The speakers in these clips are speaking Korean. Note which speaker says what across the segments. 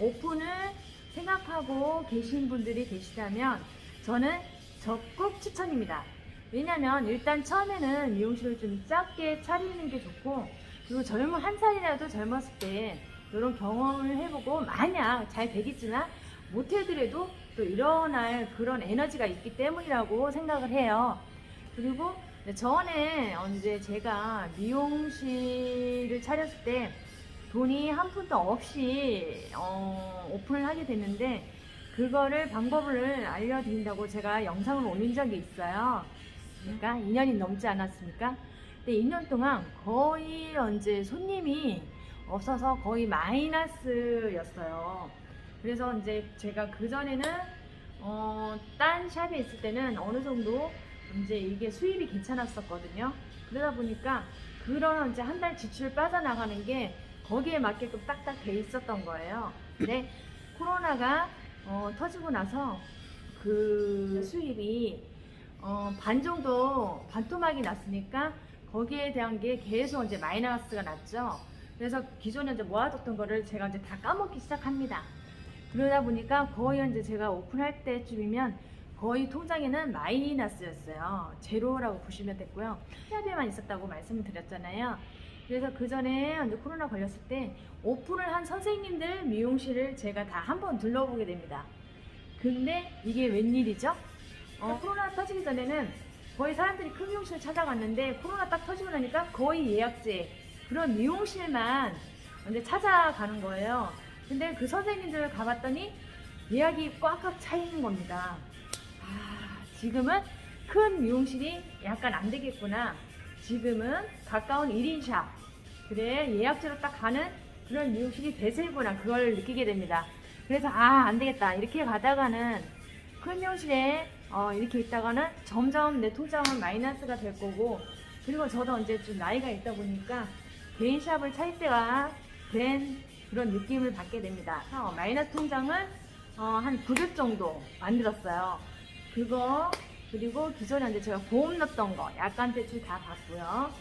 Speaker 1: 오픈을 생각하고 계신 분들이 계시다면 저는 적극 추천입니다. 왜냐면 일단 처음에는 미용실을 좀 작게 차리는 게 좋고 그리고 젊은 한 살이라도 젊었을 때 이런 경험을 해보고 만약 잘 되겠지만 못해더라도 또 일어날 그런 에너지가 있기 때문이라고 생각을 해요. 그리고 전에 언제 제가 미용실을 차렸을 때 돈이 한 푼도 없이 어, 오픈을 하게 됐는데 그거를 방법을 알려드린다고 제가 영상을 올린 적이 있어요. 그러니까 2년이 넘지 않았습니까? 근데 2년 동안 거의 언제 손님이 없어서 거의 마이너스였어요. 그래서 이제 제가 그전에는 어, 딴 샵에 있을 때는 어느 정도 이제 이게 수입이 괜찮았었거든요. 그러다 보니까 그런 이제 한 달 지출 빠져나가는 게 거기에 맞게끔 딱딱 돼 있었던 거예요. 근데 코로나가 어, 터지고 나서 그 수입이 어, 반 정도 반토막이 났으니까 거기에 대한 게 계속 이제 마이너스가 났죠. 그래서 기존에 이제 모아뒀던 거를 제가 이제 다 까먹기 시작합니다. 그러다 보니까 거의 이제 제가 오픈할 때쯤이면 거의 통장에는 마이너스였어요. 제로라고 보시면 됐고요. 시합에만 있었다고 말씀을 드렸잖아요. 그래서 그 전에 코로나 걸렸을 때 오픈을 한 선생님들 미용실을 제가 다 한번 둘러보게 됩니다. 근데 이게 웬일이죠? 어, 코로나 터지기 전에는 거의 사람들이 큰 미용실을 찾아갔는데 코로나 딱 터지고 나니까 거의 예약제 그런 미용실만 이제 찾아가는 거예요. 근데 그 선생님들 가봤더니 예약이 꽉꽉 차 있는 겁니다. 아, 지금은 큰 미용실이 약간 안 되겠구나. 지금은 가까운 1인 샵. 그래, 예약제로 딱 가는 그런 미용실이 대세구나. 그걸 느끼게 됩니다. 그래서, 아, 안 되겠다. 이렇게 가다가는 큰 미용실에 어, 이렇게 있다가는 점점 내 통장은 마이너스가 될 거고, 그리고 저도 이제 좀 나이가 있다 보니까 개인 샵을 차릴 때가 된 그런 느낌을 받게 됩니다. 어, 마이너스 통장을 어, 한 900 정도 만들었어요. 그거 그리고 기존에 이제 제가 보험 넣었던 거 약관 대출 다 받고요.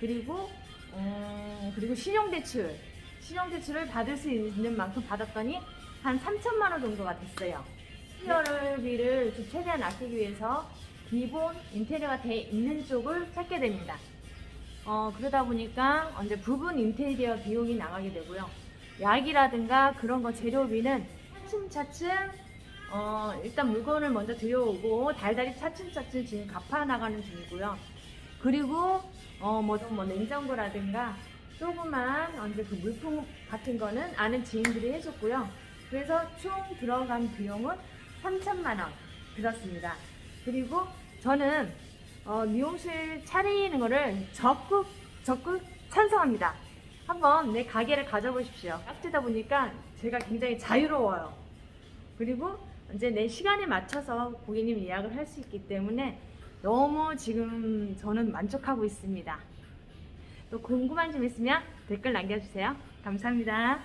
Speaker 1: 그리고 음, 그리고 신용 대출 신용 대출을 받을 수 있는 만큼 받았더니 한 3천만 원 정도가 됐어요. 시설비를 좀 최대한 아끼기 위해서 기본 인테리어가 돼 있는 쪽을 찾게 됩니다. 어, 그러다 보니까 이제 부분 인테리어 비용이 나가게 되고요. 약이라든가 그런 거 재료비는 차츰차츰 어, 일단 물건을 먼저 들여오고 달달이 차츰차츰 지금 갚아 나가는 중이고요. 그리고 어, 뭐, 뭐 냉장고라든가 조그만 언제 그 물품 같은 거는 아는 지인들이 해줬고요. 그래서 총 들어간 비용은 3천만 원 들었습니다. 그리고 저는 어, 미용실 차리는 거를 적극 적극 찬성합니다. 한번 내 가게를 가져보십시오. 깍지다 보니까 제가 굉장히 자유로워요. 그리고 이제 내 시간에 맞춰서 고객님 예약을 할 수 있기 때문에 너무 지금 저는 만족하고 있습니다. 또 궁금한 점 있으면 댓글 남겨주세요. 감사합니다.